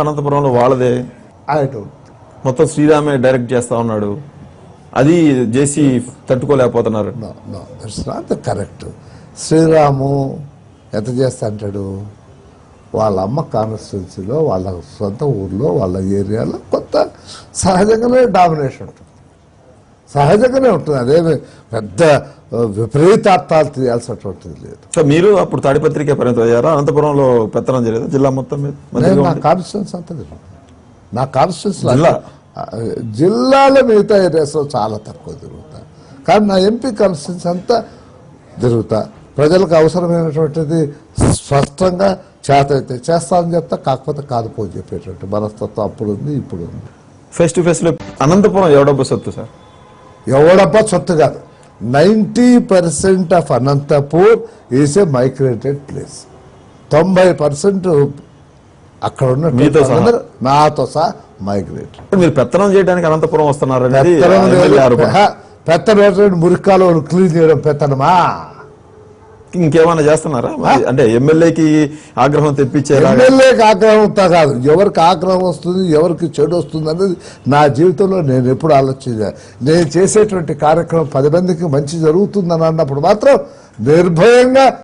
అంతా అనంతపురంలో వాళ్ళదే? మొత్తం శ్రీరామే డైరెక్ట్ చేస్తా ఉన్నాడు. అది JC తట్టుకోలేకపోతున్నారు. No no that's not the correct Sriramu ఎంత చేస్తా అంటాడు? వాళ్ళ అమ్మ కాన్స్టిట్యున్సీలో వాళ్ళ సొంత ఊర్లో వాళ్ళ ఏరియాలో కొత్త సహజంగానే డామినేషన్ ఉంటుంది. సహజంగానే ఉంటుంది. అదేమి పెద్ద విపరీతార్థాలు తీయాల్సినటువంటిది లేదు. సో మీరు అప్పుడు తాడిపత్రికే పరిమితం అయ్యారా? అనంతపురంలో పెత్తనం చేయలేదు జిల్లా మొత్తం మీద నా? కాన్స్టిట్యున్సీ అంతా నా కాన్స్టిట్యున్సీ జిల్లా? జిల్లాలో మిగతా ఏరియాస్లో చాలా తక్కువ తిరుగుతా. కానీ నా ఎంపీ కాన్స్టిట్యున్సీ అంతా తిరుగుతా. ప్రజలకు అవసరమైనటువంటిది స్పష్టంగా చేత అయితే చేస్తానని చెప్తా కాకపోతే కాదు పోని చెప్పేటువంటి మనస్తత్వం అప్పుడు ఉంది ఇప్పుడు ఉంది. ఫేస్ టు ఫేస్లో అనంతపురం ఎవడబ్బ సొత్తు సార్? ఎవడబ్బా సొత్తు కాదు. Ninety percent of Anantapur is a migrated place. తొంభై పర్సెంట్ అక్కడ ఉన్న మీతో నాతో సహా ఇప్పుడు మీరు పెత్తనం చేయడానికి అనంతపురం వస్తున్నారు పెత్తనం పెత్తనం మురికాలు క్లీన్ చేయడం పెత్తనమా? ఇంకేమైనా చేస్తున్నారా? అంటే ఎమ్మెల్యేకి ఆగ్రహం తెప్పించేలాగా? ఎమ్మెల్యేకి ఆగ్రహం కాదు. ఎవరికి ఆగ్రహం వస్తుంది ఎవరికి చెడు వస్తుంది అనేది నా జీవితంలో నేను ఎప్పుడు ఆలోచించా నేను చేసేటువంటి కార్యక్రమం పది మందికి మంచి జరుగుతుందని అన్నప్పుడు మాత్రం నిర్భయంగా